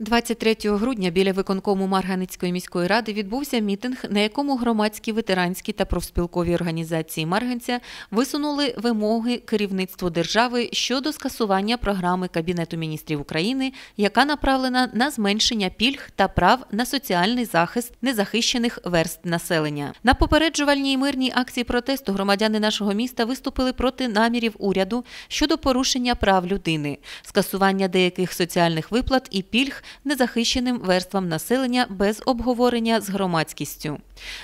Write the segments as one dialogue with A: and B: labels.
A: 23 грудня біля виконкому Марганицької міської ради відбувся мітинг, на якому громадські ветеранські та профспілкові організації Марганця висунули вимоги керівництву держави щодо скасування програми Кабінету міністрів України, яка направлена на зменшення пільг та прав на соціальний захист незахищених верст населення. На попереджувальній мирній акції протесту громадяни нашого міста виступили проти намірів уряду щодо порушення прав людини, скасування деяких соціальних виплат і пільг незахищеним верствам населення без обговорення з громадськістю.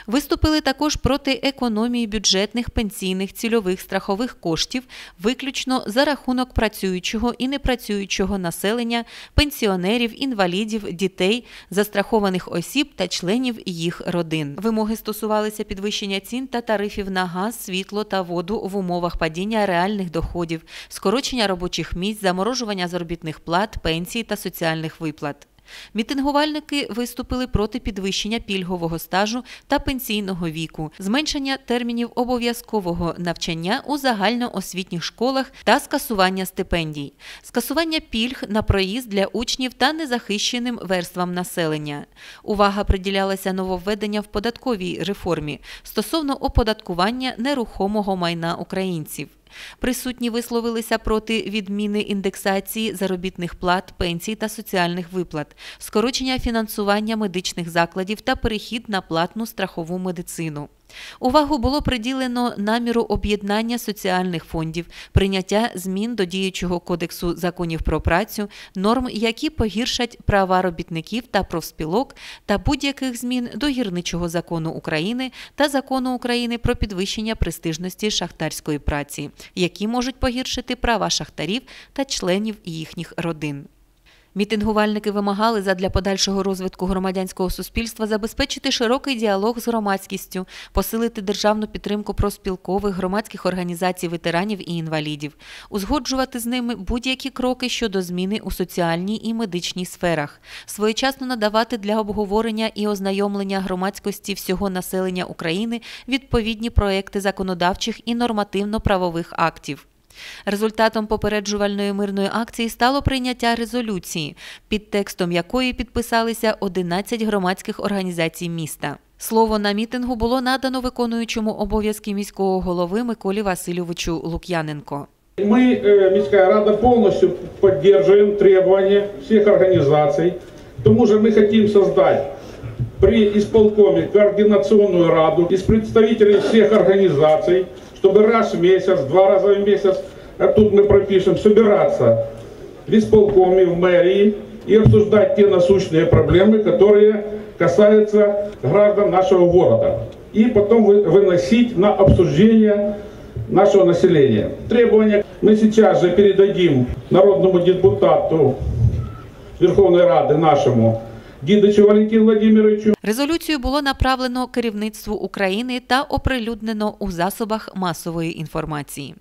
A: Виступили також проти економії бюджетних пенсійних цільових страхових коштів, виключно за рахунок працюючого і непрацюючого населення, пенсіонерів, інвалідів, дітей, застрахованих осіб та членів їх родин. Вимоги стосувалися підвищення цін та тарифів на газ, світло та воду в умовах падіння реальних доходів, скорочення робочих місць, заморожування заробітних плат, пенсій та соціальних виплат. Мітингувальники виступили проти підвищення пільгового стажу та пенсійного віку, зменшення термінів обов'язкового навчання у загальноосвітніх школах та скасування стипендій, скасування пільг на проїзд для учнів та незахищеним верствам населення. Увага приділялася нововведення в податковій реформі стосовно оподаткування нерухомого майна українців. Присутні висловилися проти відміни індексації заробітних плат, пенсій та соціальних виплат, скорочення фінансування медичних закладів та перехід на платну страхову медицину. Увагу було приділено наміру об'єднання соціальних фондів, прийняття змін до діючого кодексу законів про працю, норм, які погіршать права робітників та профспілок, та будь-яких змін до гірничого закону України та закону України про підвищення престижності шахтарської праці, які можуть погіршити права шахтарів та членів їхніх родин. Мітингувальники вимагали задля подальшого розвитку громадянського суспільства забезпечити широкий діалог з громадськістю, посилити державну підтримку проспілкових громадських організацій ветеранів і інвалідів, узгоджувати з ними будь-які кроки щодо зміни у соціальній і медичній сферах, своєчасно надавати для обговорення і ознайомлення громадськості всього населення України відповідні проекти законодавчих і нормативно-правових актів. Результатом попереджувальної мирної акції стало прийняття резолюції, під текстом якої підписалися 11 громадських організацій міста. Слово на мітингу було надано виконуючому обов'язки міського голови Миколі Васильовичу Лук'яненко.
B: Мы, э, Міська Рада, полностью поддерживаем требования всех организаций. К тому же мы хотим создать при исполкоме координационную раду из представителей всех организаций, Чтобы раз в месяц, два раза в месяц, а тут мы пропишем, собираться в исполкоме, в мэрии и обсуждать те насущные проблемы, которые касаются граждан нашего города. И потом вы- выносить на обсуждение нашего населения. Требования мы сейчас же передадим народному депутату Верховной Рады нашему Дидичу Валентину Владимировичу.
A: Резолюцію було направлено керівництву України та оприлюднено у засобах масової інформації.